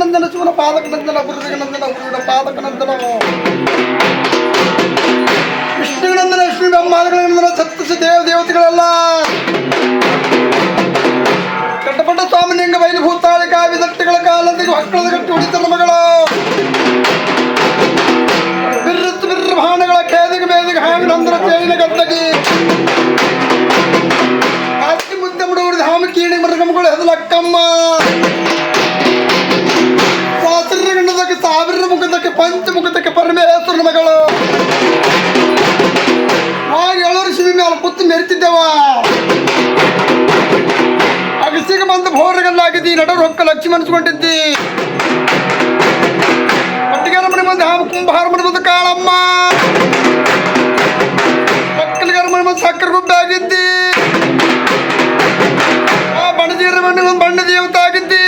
నందన ಶಿವನ ಪಾದಕನಂದನ నందన గురువిగ ಪಾದಕನಂದನ. గురువిన పాదక నందన ವಿಷ್ಣುವಿನ ಲಕ್ಷ್ಮಿ ಬ್ರಹ್ಮಾದಗಳ ದೇವ ದೇವತೆಗಳಲ್ಲ. ಕಟ್ಟಪಟ್ಟ ಸ್ವಾಮಿನಿಂಗ ಬಯಲು ಭೂತಾಳಿ ಕಾವಿ ದಟ್ಟಿಗಳ ಕಾಲದಿಗೆ ಹಕ್ಕಳದ ಗಟ್ಟಿ ಹೊಡಿತನ ಮಗಳ. ಬಿರುತ್ ಬಿರ್ಭಾಣಗಳ ಖೇದಿಗೆ ಬೇದಿಗೆ ಹಾಗೆ ನಂದರ ಚೇಳಿನ ಗದ್ದಗಿ ಮುದ್ದೆ ಮುಡುಗರು ಹಾಮಿ ಕೀಣಿ ಮೃಗಮಗಳು ಹೆದಲಕ್ಕಮ್ಮ ನಡ ರೊಕ್ಕ ಲಕ್ಷ್ಮಿ ಮನಸ್ಕೊಂಡಿದ್ದಿ ಒಟ್ಟಿಗೆರ ಮನೆ ಮುಂದೆ ಹಾಮ ಕುಂಭಾರ ಮನೆ ಕಾಳಮ್ಮ. ಮಕ್ಕಳಿಗರ ಮನೆ ಮುಂದೆ ಸಕ್ಕರೆ ಗುಡ್ಡ ಆ ಬಣಜೀರ ಮನೆ ಒಂದು ಬಣ್ಣ ದೇವತೆ ಆಗಿದ್ದಿ.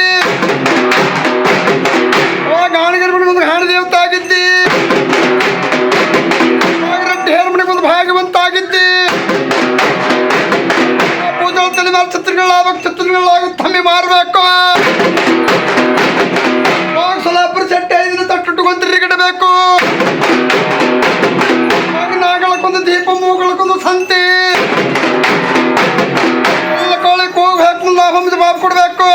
ಆ ಗಾಣಿಗರ ಮನೆ ಒಂದು ಗಾಣ ದೇವತೆ ಆಗಿದ್ದಿ. ರಟ್ಟಿ ಹೇರ ಮನೆಗೆ ಒಂದು ಭಾಗವಂತ ಆಗಿದ್ದಿ. ಪೂಜಾ ತಲೆ ಮೇಲೆ ಚಿತ್ರಗಳಾಗಬೇಕು ಚಿತ್ರಗಳಾಗ ತಮ್ಮಿ ಮಾರಬೇಕು. ಅಂತಿ. ಕೋಳಿಗೆ ಹೋಗಿ ಹಾಕಿ ಮುಂದೆ ಬಾಬು ಕೊಡ್ಬೇಕು.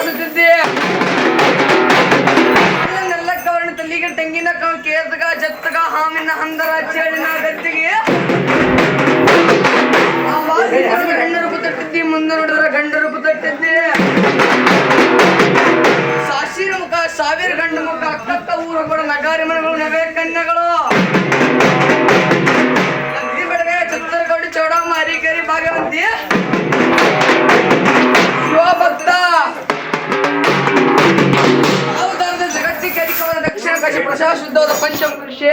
ಕಾಣಿಸುತ್ತಿದ್ದೆ ನಲ್ಲ ಕವರ್ಣ ತಲ್ಲಿಗೆ ತೆಂಗಿನ ಕವ ಕೇರ್ದಗ ಜತ್ತಗ, ಹಾವಿನ ಹಂದರ ಚೇಳಿನ ಗತ್ತಿಗೆ ಗಂಡರು ಬುತ್ತಟ್ಟಿದ್ದಿ ಮುಂದೆ ನೋಡಿದ್ರ ಗಂಡರು ಬುತ್ತಟ್ಟಿದ್ದೆ ಸಾಶಿರ ಮುಖ, ಸಾವಿರ ಗಂಡು ಮುಖ ಅಕ್ಕಕ್ಕ ಊರುಗಳು ನಗಾರಿ ಮನೆಗಳು, ನವೆ, ಕನ್ಯಗಳು.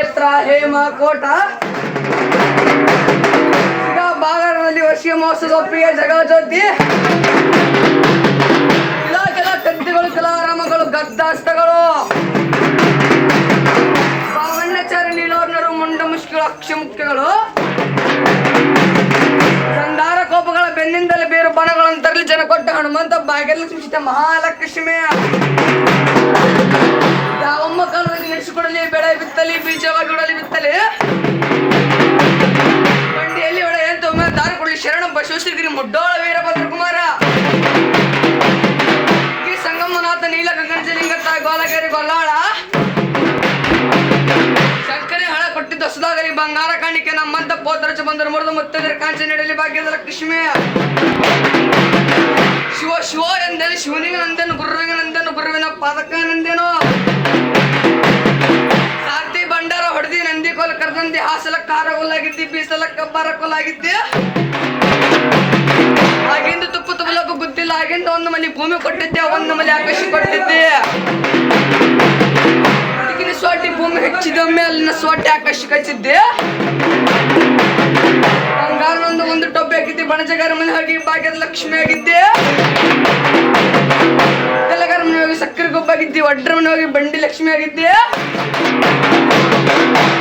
ಕ್ಷೇತ್ರ ಹೇಮ ಕೋಟ ಈಗ ಬಾಗರದಲ್ಲಿ ವರ್ಷಿಯ ಮಹೋತ್ಸವ ಪ್ರಿಯ ಜಗಜ್ಯೋತಿ. ಕೆಲ ಕೆಲ ಕಲಾರಾಮಗಳು ಗದ್ದಾಸ್ತಗಳು. ಪಾವಣ್ಣಚಾರಿ ನೀಲೋರ್ನರು, ಮುಂಡ ಮುಷ್ಕಿಗಳು ಅಕ್ಷ ಮುಖ್ಯಗಳು. ಸಂದಾರ ಕೋಪಗಳ ಬೆನ್ನಿಂದಲೇ ಬೇರು ತರಲಿ ಜನ ಕೊಟ್ಟ ಹನುಮಂತ ಭಾಗ್ಯಲಕ್ಷ್ಮಿ ಸೀತೆ ಮಹಾಲಕ್ಷ್ಮಿ. ಯಾವಮ್ಮ ಕಾಲದಲ್ಲಿ ನಡೆಸಿಕೊಡಲಿ ಬೆಳೆ ಬಿತ್ತಲಿ, ಬೀಜವಾಗಿ ಉಡಲಿ ಬಿತ್ತಲಿ. ಬಂಡಿಯಲ್ಲಿ ಒಳ ಏನ್ ದಾರಿ ಕೊಡಲಿ, ಶರಣ ಬಸವೇಶ್ವರಗಿರಿ, ಮುಡ್ಡೋಳ ವೀರಭದ್ರ ಕುಮಾರ. ಈ ಸಂಗಮನಾಥ ನೀಲ ಗಗನಜಲಿಂಗ ತಾಯಿ ಗೋಲಗೇರಿ, ಗೊಲ್ಲಾಳ. ಸುಧಾಗರಿ ಬಂಗಾರ ಕಾಣಿಕೆ ನಮ್ಮಂತ ಪೋತ್ರಚ ಬಂದರು ಮುರಿದು ಮುತ್ತದರ ಕಾಂಚ ನೀಡಲಿ ಭಾಗ್ಯದ ಲಕ್ಷ್ಮಿ ಶಿವ ಶಿವ ಎಂದೇನು ಶಿವನಿಗೆ ನಂದೇನು ಗುರುವಿಗೆ ನಂದೇನು ಗುರುವಿನ ಪಾದಕ ನಂದೇನು ಸಾರ್ತಿ ಬಂಡಾರ ಹೊಡೆದಿ ನಂದಿ ಕೊಲ ಕರ್ದಂದಿ ಹಾಸಲ ಕಾರ ಕೊಲ್ಲಾಗಿದ್ದಿ ಬೀಸಲ ಕಬ್ಬಾರ ಕೊಲ್ಲಾಗಿದ್ದಿ ಆಗಿಂದ ತುಪ್ಪ ತುಪ್ಪಲಕ್ಕೂ ಗೊತ್ತಿಲ್ಲ ಆಗಿಂದ ಒಂದು ಮನೆ ಭೂಮಿ ಕೊಟ್ಟಿದ್ದೆ, ಒಂದು ಮನೆ ಆಕಾಶ ಕೊಟ್ಟಿದ್ದೆ. ಸ್ವಾಟಿ ಭೂಮಿ ಹೆಚ್ಚಿದ ಅಲ್ಲಿನ ಸ್ವಾಟಿ ಆಕಾಶಕ್ಕೆ ಹಚ್ಚಿದ್ದೆ. ಬಂಗಾರನೊಂದು ಒಂದು ಟೊಬ್ಬೆ ಹಾಕಿದ್ದೆ, ಬಣಜಗಾರ ಮನೆ ಹಾಕಿ ಭಾಗ್ಯದ ಲಕ್ಷ್ಮಿ ಆಗಿದ್ದೆ. ಕಲಗಾರ ಮನೆ ಹೋಗಿ ಸಕ್ಕರೆ ಗೊಬ್ಬ ಆಗಿದ್ದೆ ಒಡ್ರ ಮನೆ ಹೋಗಿ ಬಂಡಿ ಲಕ್ಷ್ಮಿ ಆಗಿದ್ದೆ.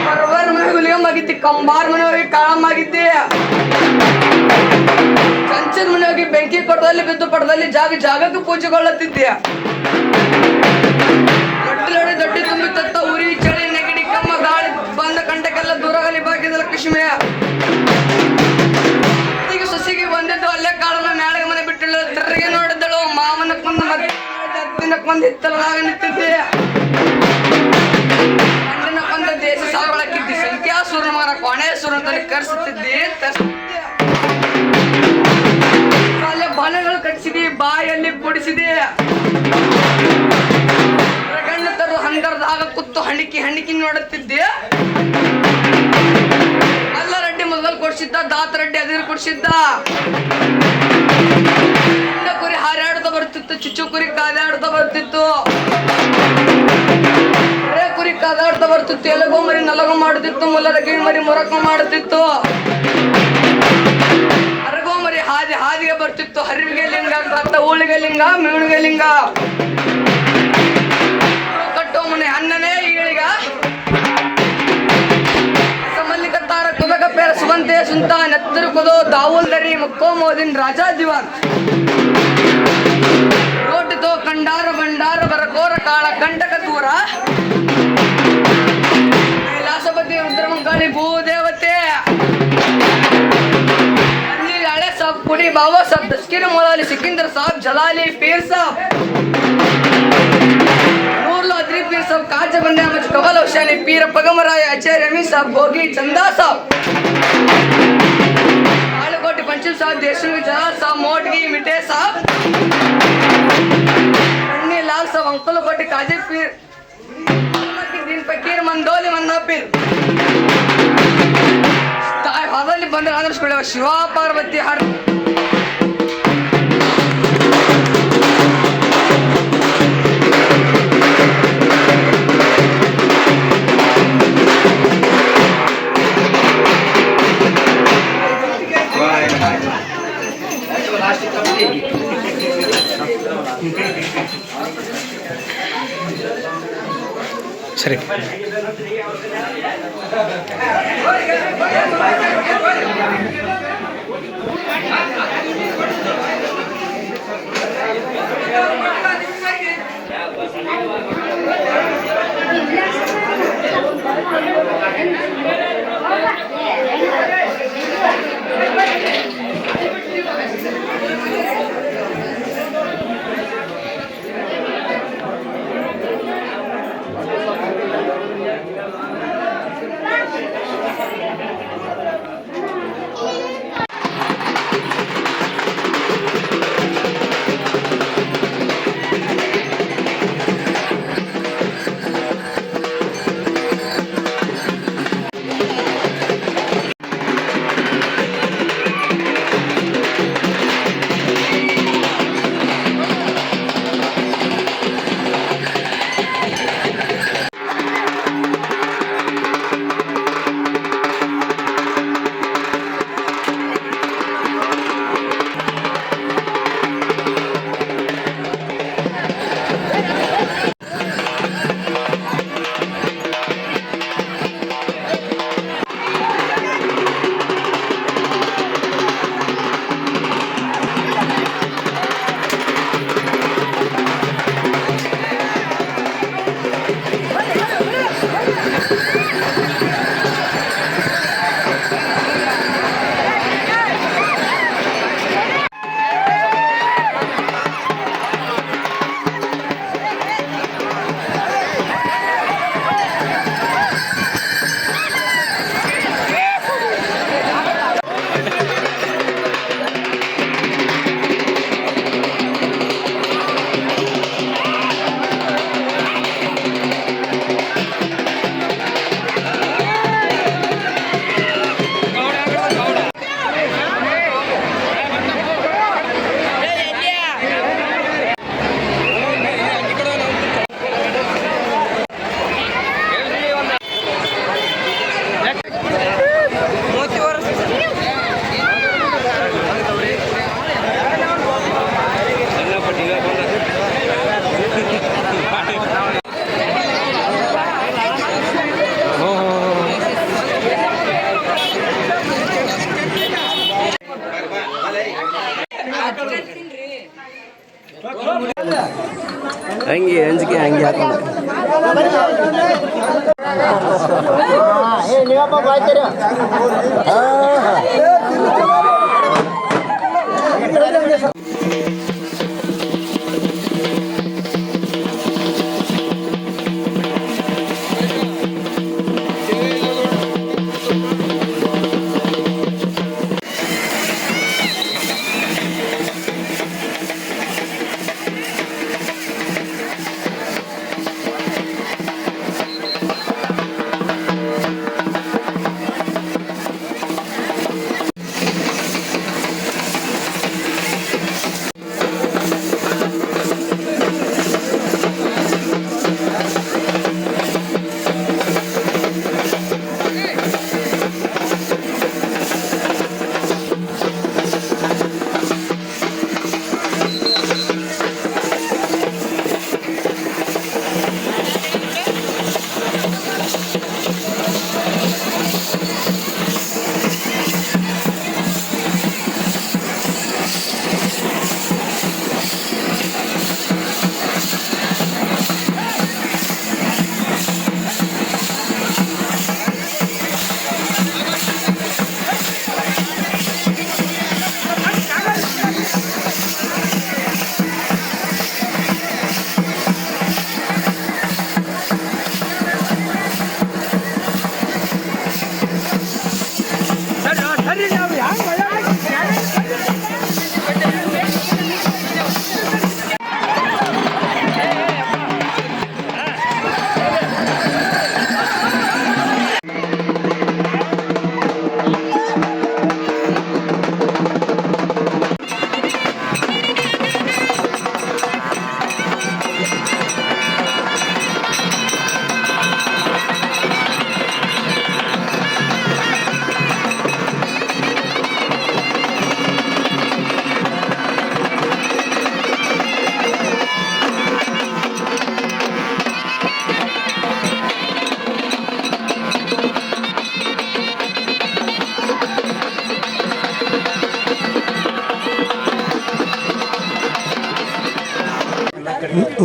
ಪರ್ವಾರ ಮನೆ ಹೋಗಿ ಆಗಿದ್ದೆ, ಕಂಬಾರ ಮನೆ ಹೋಗಿ ಕಾಳಮ್ಮ ಆಗಿದ್ದೆ. ಕಂಚನ ಮನೆ ಹೋಗಿ ಬೆಂಕಿ ಕೊಡದಲ್ಲಿ ಬಿದ್ದು ಪಡದಲ್ಲಿ ಜಾಗ ಜಾಗಕ್ಕೆ ಪೂಜೆಗೊಳ್ಳುತ್ತಿದ್ದೆ. ದೊಡ್ಡ ಬಂದು ಹಿತ್ತಲದಾಗ ನಿಂತಿದ್ದೆ. ಗಂಡನ ಬಂದ ದೇಶ ಸಾವಳಕ್ಕಿದ್ದಿ ಸಂಖ್ಯಾಸುರನ ಮಗನ ಕೊನೆಸುರ ಅಂತ ಕರ್ಸುತ್ತಿದ್ದಿ. ಕಾಲೆ ಬಾಣಗಳು ಕಟ್ಟಿಸಿದಿ, ಬಾಯಲ್ಲಿ ಕುಡಿಸಿದೆ ಗಂಡ ತರು ಹಂಗರದಾಗ ಕುತ್ತು ಹಣಿಕಿ ಹಣಿಕಿ ನೋಡುತ್ತಿದ್ದೆ. ದಾತ ರೆಡ್ಡಿ ಅದಿರು ಕೊಡ್ಸಿದ್ದ. ಕುರಿ ಹಾರಾಡ್ತಾ ಬರ್ತಿತ್ತು, ಚುಚ್ಚು ಕುರಿ ಕಾದಾಡ್ತಾ ಬರ್ತಿತ್ತು. ಬರೇ ಕುರಿ ಕಾದಾಡ್ತಾ ಬರ್ತಿತ್ತು ಎಲಗೋ ಮರಿ ನಲಗು ಮಾಡುತ್ತಿತ್ತು ಮುಲ್ಲರ ಗಿಣ್ ಮರಿ ಮೊರಕ ಮಾಡುತ್ತಿತ್ತು ಅರಗೋ ಮರಿ ಹಾದಿ ಹಾದಿಗೆ ಬರ್ತಿತ್ತು, ಹರಿವಿಗೆ ಲಿಂಗ ಕಾತ ಊಳಿಗೆ ಲಿಂಗ, ಮೀಳಿಗೆ ಲಿಂಗ. ಕಟ್ಟೋ ಮನೆ ಅನ್ನನೇ ಸುಂತ ನತ್ತರು ಕುದೋ ದಾವುಲ್ದರಿ ಮುಕ್ಕೋ ಮೋದಿನ್ ರಾಜಾ ದಿವಾನ್. ರೋಟಿತೋ ಕಂಡಾರ ಬಂಡಾರ ಬರಕೋರ ಕಾಳ ಕಂಟಕ ದೂರ ಕೈಲಾಸಪತಿ ರುದ್ರಮಂಕಾಳಿ ಭೂದೇವತೆ ಹಳೆ ಸಾಬ್ ಕುಡಿ ಬಾಬಾ ಸಾಬ್ ದಸ್ಕಿರ ಮೊಲಾಲಿ ಸಿಕಿಂದರ್ ಸಾಬ್, ಜಲಾಲಿ ಪೀರ್ ಸಾಬ್. ಕಾಜಬಂದ್ಯಾಮಚ್ ಕಮಲ ಹುಷಾನಿ ಪೀರ ಪಗಮರಾಯ ಅಜಯ್ ರವಿ ಸಾಬ್ ಭೋಗಿ ಚಂದಾ ಸಾಬ್ ಆಳುಕೋಟಿ ಪಂಚು ಸಾಬ್ ದೇಶಮಿ ಜಾ ಸಾಬ್ ಮೋಟ್ಗಿ ಮಿಠೆ ಸಾಬ್ ಉಣ್ಣಿ ಲಾಲ್ ಸಾಬ್ ಅಂಕುಲ ಕೋಟಿ ಕಾಜೆ ಪೀರ್ ದೀನ್ ಪಕೀರ್ ಮಂದೋಲಿ ಮಂದಾಪೀರ್ ಅದರಲ್ಲಿ ಬಂದ್ರೆ ಆದರ್ಶಗಳು ಶಿವ ಪಾರ್ವತಿ ಹರ್ ಸರಿ.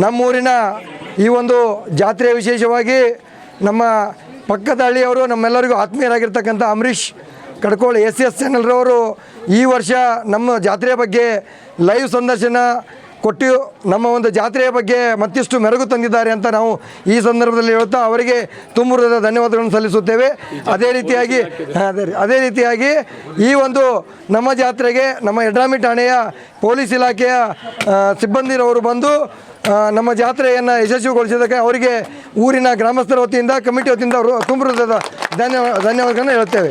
ನಮ್ಮೂರಿನ ಈ ಒಂದು ಜಾತ್ರೆ ವಿಶೇಷವಾಗಿ ನಮ್ಮ ಪಕ್ಕದ ಹಳ್ಳಿಯವರು ನಮ್ಮೆಲ್ಲರಿಗೂ ಆತ್ಮೀಯರಾಗಿರ್ತಕ್ಕಂಥ ಅಂಬರೀಷ್ ಕಡ್ಕೋಳ ಎಸ್ ಎಸ್ ಚಾನಲ್ರವರು ಈ ವರ್ಷ ನಮ್ಮ ಜಾತ್ರೆಯ ಬಗ್ಗೆ ಲೈವ್ ಸಂದರ್ಶನ ಕೊಟ್ಟು ನಮ್ಮ ಒಂದು ಜಾತ್ರೆಯ ಬಗ್ಗೆ ಮತ್ತಿಷ್ಟು ಮೆರಗು ತಂದಿದ್ದಾರೆ ಅಂತ ನಾವು ಈ ಸಂದರ್ಭದಲ್ಲಿ ಹೇಳ್ತಾ ಅವರಿಗೆ ತುಂಬ ಹೃದಯದ ಧನ್ಯವಾದಗಳನ್ನು ಸಲ್ಲಿಸುತ್ತೇವೆ. ಅದೇ ರೀತಿಯಾಗಿ, ಅದೇ ಅದೇ ರೀತಿಯಾಗಿ ಈ ಒಂದು ನಮ್ಮ ಜಾತ್ರೆಗೆ ನಮ್ಮ ಎಡ್ರಾಮಿ ಠಾಣೆಯ ಪೊಲೀಸ್ ಇಲಾಖೆಯ ಸಿಬ್ಬಂದಿರವರು ಬಂದು ನಮ್ಮ ಜಾತ್ರೆಯನ್ನು ಯಶಸ್ವಿಗೊಳಿಸಿದ್ದಕ್ಕೆ ಅವರಿಗೆ ಊರಿನ ಗ್ರಾಮಸ್ಥರ ವತಿಯಿಂದ, ಕಮಿಟಿ ವತಿಯಿಂದ ಅವರು ತುಂಬ ಹೃದಯದ ಧನ್ಯವಾದ ಧನ್ಯವಾದಗಳನ್ನು ಹೇಳ್ತೇವೆ.